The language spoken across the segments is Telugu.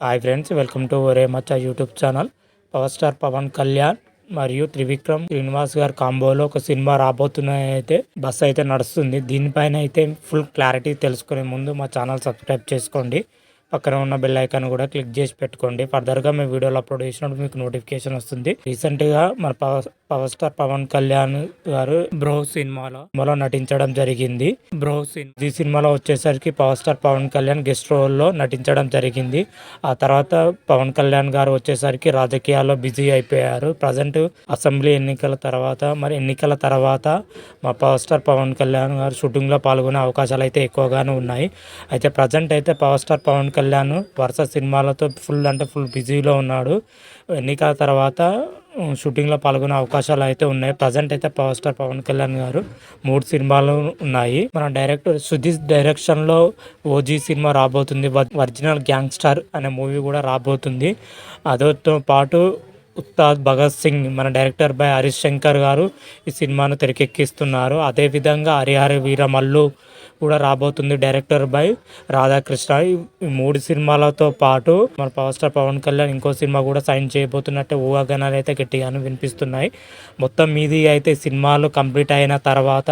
హాయ్ ఫ్రెండ్స్ వెల్కమ్ టు ఒరే మచ్చ YouTube channel power star Pawan Kalyan మరియు త్రివిక్రమ్ శ్రీనివాస్ గారి కాంబోలో ఒక సినిమా రాబోతున్న అయితే బస్ అయితే నడుస్తుంది. దీనిపైన అయితే ఫుల్ క్లారిటీ తెలుసుకునే ముందు మా ఛానల్ సబ్స్క్రైబ్ చేసుకోండి. పక్కన ఉన్న బెల్ ఐకాన్ కూడా క్లిక్ చేసి పెట్టుకోండి. ఫర్దర్గా మేము వీడియోలు అప్లోడ్ చేసినప్పుడు మీకు నోటిఫికేషన్ వస్తుంది. రీసెంట్గా మన power power star Pawan Kalyan గారు బ్రో సినిమాలో సినిమాలో నటించడం జరిగింది. బ్రో సినిమా ఈ సినిమాలో వచ్చేసరికి power star Pawan Kalyan guest రోల్లో నటించడం జరిగింది. ఆ తర్వాత పవన్ కళ్యాణ్ గారు వచ్చేసరికి రాజకీయాల్లో బిజీ అయిపోయారు. ప్రజెంట్ అసెంబ్లీ ఎన్నికల తర్వాత మరి ఎన్నికల తర్వాత మా పవర్ స్టార్ పవన్ కళ్యాణ్ గారు షూటింగ్లో పాల్గొనే అవకాశాలు అయితే ఎక్కువగానే ఉన్నాయి. అయితే ప్రజెంట్ అయితే పవర్ స్టార్ పవన్ కళ్యాణ్ వరుస సినిమాలతో ఫుల్ అంటే ఫుల్ బిజీలో ఉన్నాడు. ఎన్నికల తర్వాత షూటింగ్లో పాల్గొనే అవకాశాలు అయితే ఉన్నాయి. ప్రజెంట్ అయితే పవర్ స్టార్ పవన్ కళ్యాణ్ గారు మూడు సినిమాలు ఉన్నాయి. మన డైరెక్టర్ సుధీష్ డైరెక్షన్లో ఓజీ సినిమా రాబోతుంది. ఒరిజినల్ గ్యాంగ్స్టర్ అనే మూవీ కూడా రాబోతుంది. అదోతో పాటు ఉస్తాద్ భగత్ సింగ్ మన డైరెక్టర్ బై హరీష్ శంకర్ గారు ఈ సినిమాను తెరకెక్కిస్తున్నారు. అదేవిధంగా హరిహర వీరమల్లు కూడా రాబోతుంది. Director by Radhakrishna. ఈ మూడు సినిమాలతో పాటు మన పవర్ స్టార్ పవన్ కళ్యాణ్ ఇంకో సినిమా కూడా సైన్ చేయబోతున్నట్టే ఊహాగానాలు అయితే గట్టిగానే వినిపిస్తున్నాయి. మొత్తం మీది అయితే సినిమాలు కంప్లీట్ అయిన తర్వాత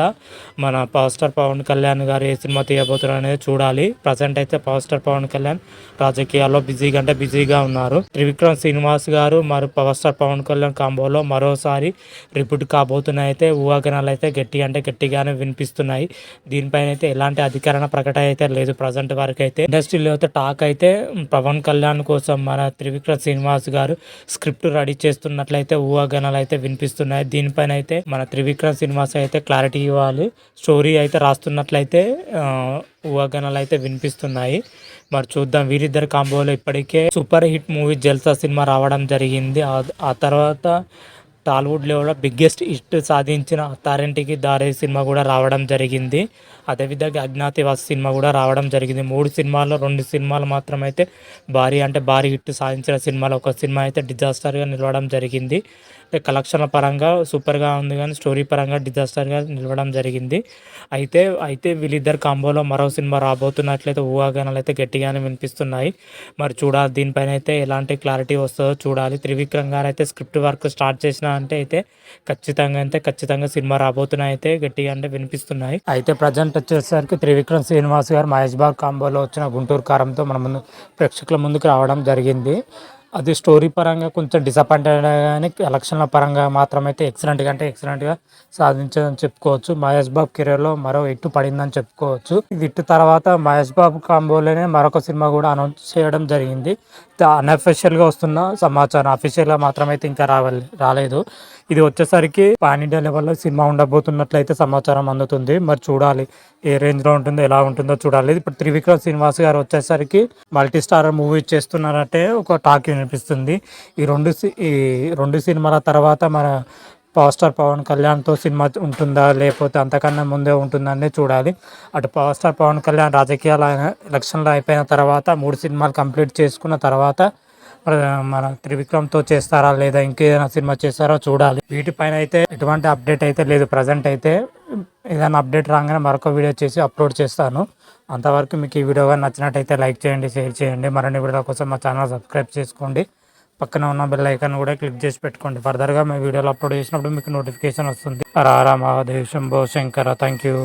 మన పవర్ స్టార్ పవన్ కళ్యాణ్ గారు ఏ సినిమా తీయబోతున్నారు అనేది చూడాలి. ప్రజెంట్ అయితే పవర్ స్టార్ పవన్ కళ్యాణ్ రాజకీయాల్లో బిజీగా అంటే బిజీగా ఉన్నారు. త్రివిక్రమ్ శ్రీనివాస్ గారు మరి పవర్ స్టార్ పవన్ కళ్యాణ్ కాంబోలో మరోసారి రిపీట్ కాబోతున్నాయి అయితే ఊహాగానాలు అయితే గట్టి అంటే గట్టిగానే వినిపిస్తున్నాయి. దీనిపైన అయితే ఎలాంటి అధికారణ ప్రకటన అయితే లేదు ప్రజెంట్ వరకు అయితే ఇండస్ట్రీలో అయితే టాక్ అయితే పవన్ కళ్యాణ్ కోసం మన త్రివిక్రమ్ శ్రీనివాస్ గారు స్క్రిప్ట్ రెడీ చేస్తున్నట్లయితే ఊహాగానాలు అయితే వినిపిస్తున్నాయి. దీనిపైన అయితే మన త్రివిక్రమ్ శ్రీనివాస్ అయితే క్లారిటీ ఇవ్వాలి. స్టోరీ అయితే రాస్తున్నట్లయితే ఆ, ఊహాగానాలు అయితే వినిపిస్తున్నాయి. మరి చూద్దాం. వీరిద్దరు కాంబోలో ఇప్పటికే super hit movie Jalsa cinema రావడం జరిగింది. ఆ తర్వాత టాలీవుడ్ లెవెల్లో బిగ్గెస్ట్ హిట్ సాధించిన అత్తారింటికి దారే సినిమా కూడా రావడం జరిగింది. అదేవిధంగా అజ్ఞాతివాస్ సినిమా కూడా రావడం జరిగింది. మూడు సినిమాల్లో రెండు సినిమాలు మాత్రమైతే భారీ అంటే భారీ హిట్ సాధించిన సినిమాలు. ఒక సినిమా అయితే డిజాస్టర్గా నిలవడం జరిగింది. అంటే కలెక్షన్ల పరంగా సూపర్గా ఉంది కానీ స్టోరీ పరంగా డిజాస్టర్గా నిలవడం జరిగింది. అయితే అయితే వీళ్ళిద్దరు కాంబోలో మరో సినిమా రాబోతున్నట్లయితే ఊహాగానాలు అయితే గట్టిగానే వినిపిస్తున్నాయి. మరి చూడాలి దీనిపైన అయితే ఎలాంటి క్లారిటీ వస్తుందో చూడాలి. త్రివిక్రమ్ గారు అయితే స్క్రిప్ట్ వర్క్ స్టార్ట్ చేసిన అంటే అయితే ఖచ్చితంగా అయితే ఖచ్చితంగా సినిమా రాబోతున్నాయి అయితే గట్టిగా అంటే వినిపిస్తున్నాయి. అయితే ప్రజెంట్ వచ్చేసరికి త్రివిక్రమ్ శ్రీనివాస్ గారు మహేష్ బాబు కాంబోలో వచ్చిన గుంటూరు కారంతో మన ముందు ప్రేక్షకుల ముందుకు రావడం జరిగింది. అది స్టోరీ పరంగా కొంచెం డిసప్పాయింటెడ్ కానీ ఎలక్షన్ల పరంగా మాత్రమైతే ఎక్సలెంట్గా అంటే ఎక్సలెంట్గా సాధించదని చెప్పుకోవచ్చు. మహేష్ బాబు కెరీర్లో మరో ఇట్టు పడిందని చెప్పుకోవచ్చు. ఇది ఇట్టు తర్వాత మహేష్ బాబు కాంబోలోనే మరొక సినిమా కూడా అనౌన్స్ చేయడం జరిగింది. అన్అఫిషియల్గా వస్తున్న సమాచారం అఫీషియల్గా మాత్రమైతే ఇంకా రావాలి రాలేదు. ఇది వచ్చేసరికి పాన్ ఇండియా లెవెల్లో సినిమా ఉండబోతున్నట్లయితే సమాచారం అందుతుంది. మరి చూడాలి ఏ రేంజ్లో ఉంటుందో ఎలా ఉంటుందో చూడాలి. ఇప్పుడు త్రివిక్రమ్ శ్రీనివాస్ గారు వచ్చేసరికి మల్టీ స్టార్ మూవీ చేస్తున్నారంటే ఒక టాక్ అనిపిస్తుంది ఈ రెండు సి- ఈ రెండు సినిమాల తర్వాత మన పవర్ స్టార్ పవన్ కళ్యాణ్తో సినిమా ఉంటుందా లేకపోతే అంతకన్నా ముందే ఉంటుందనే చూడాలి. అటు పవర్ స్టార్ పవన్ కళ్యాణ్ రాజకీయాలు ఆయన ఎలక్షన్లు అయిపోయిన తర్వాత మూడు సినిమాలు కంప్లీట్ చేసుకున్న తర్వాత మన త్రివిక్రమ్తో చేస్తారా లేదా ఇంకేదైనా సినిమా చేస్తారో చూడాలి. వీటిపైన అయితే ఎటువంటి అప్డేట్ అయితే లేదు. ప్రజెంట్ అయితే ఏదైనా అప్డేట్ రాగానే మరొక వీడియో చేసి అప్లోడ్ చేస్తాను. అంతవరకు మీకు ఈ వీడియో కానీ నచ్చినట్టయితే లైక్ చేయండి షేర్ చేయండి. మరిన్ని వీడియోల కోసం మా ఛానల్ సబ్స్క్రైబ్ చేసుకోండి. పక్కన ఉన్న బెల్ ఐకాన్ కూడా క్లిక్ చేసి పెట్టుకోండి. ఫర్దర్గా మేము వీడియోలు అప్లోడ్ చేసినప్పుడు మీకు నోటిఫికేషన్ వస్తుంది. రారా మహాదేవ్ శంభో శంకర. Thank you